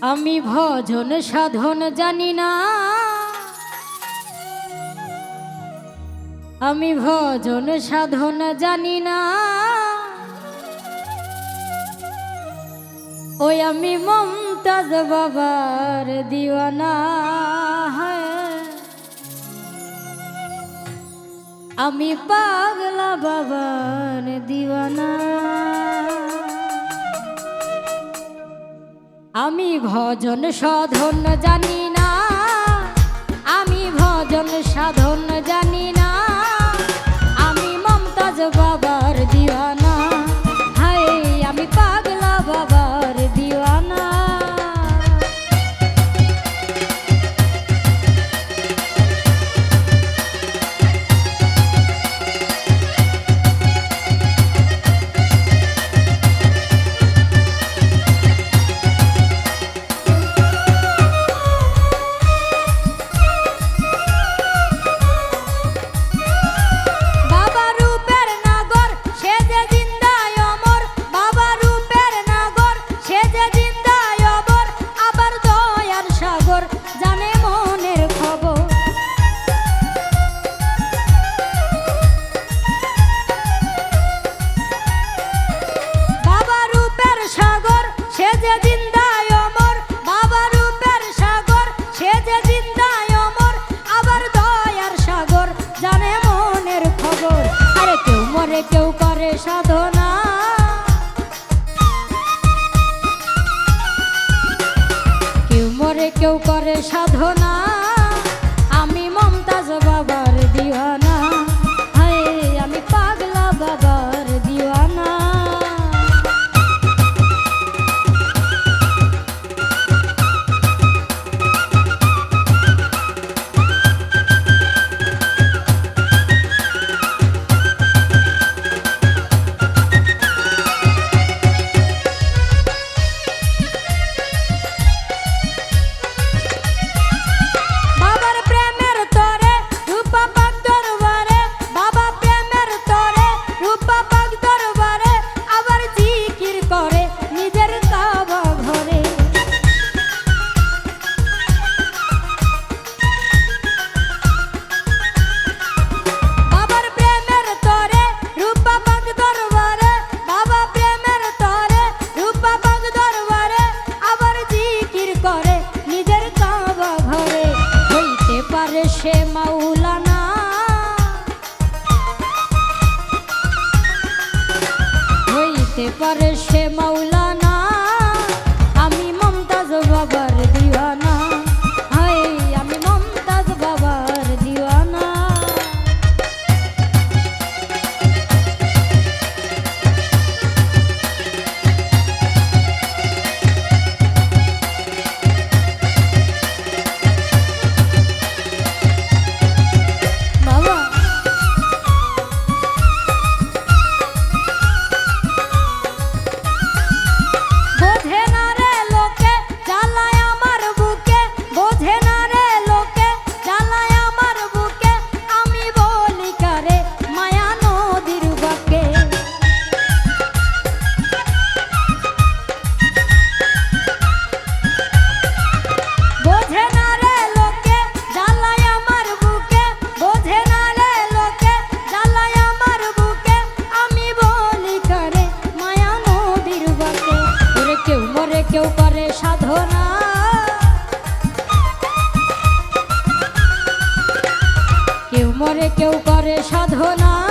আমি ভজন সাধন জানি না। আমি ভজন সাধন জানি না। ওই আমি মমতাজ বাবার দিওয়ানা আমি পাগলা বাবার দিওয়ানা। আমি ভজন সাধন জানি না। আমি ভজন সাধন কেউ করে সাধনা। পারে সে মাওলানা? করে কেউ করে সাধনা।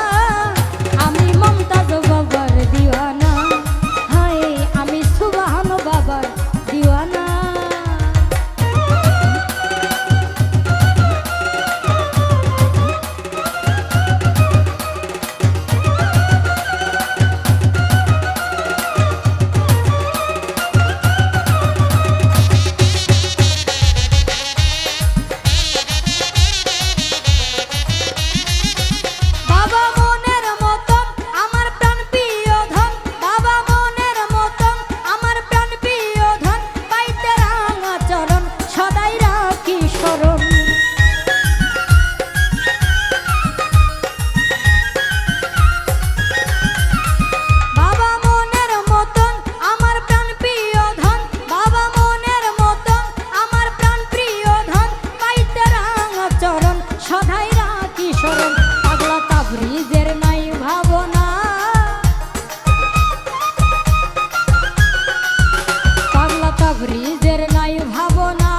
তাবরিজের নাই ভাবনা।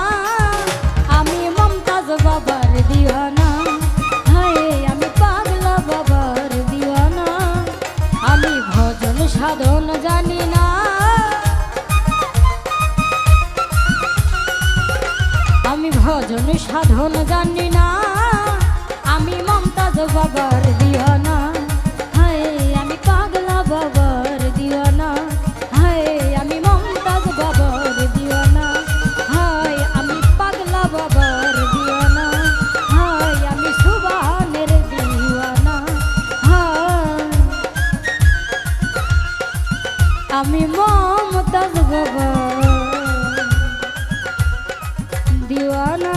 আমি মমতাজ বাবার দিওয়ানা। হায়, আমি পাগলা বাবার দিওয়ানা। আমি ভজন সাধন জানি না। আমি ভজন সাধন জানি না। আমি মমতাজ বাবার দিওয়ানা। আমি মমতাজ বাবা। দিওয়ানা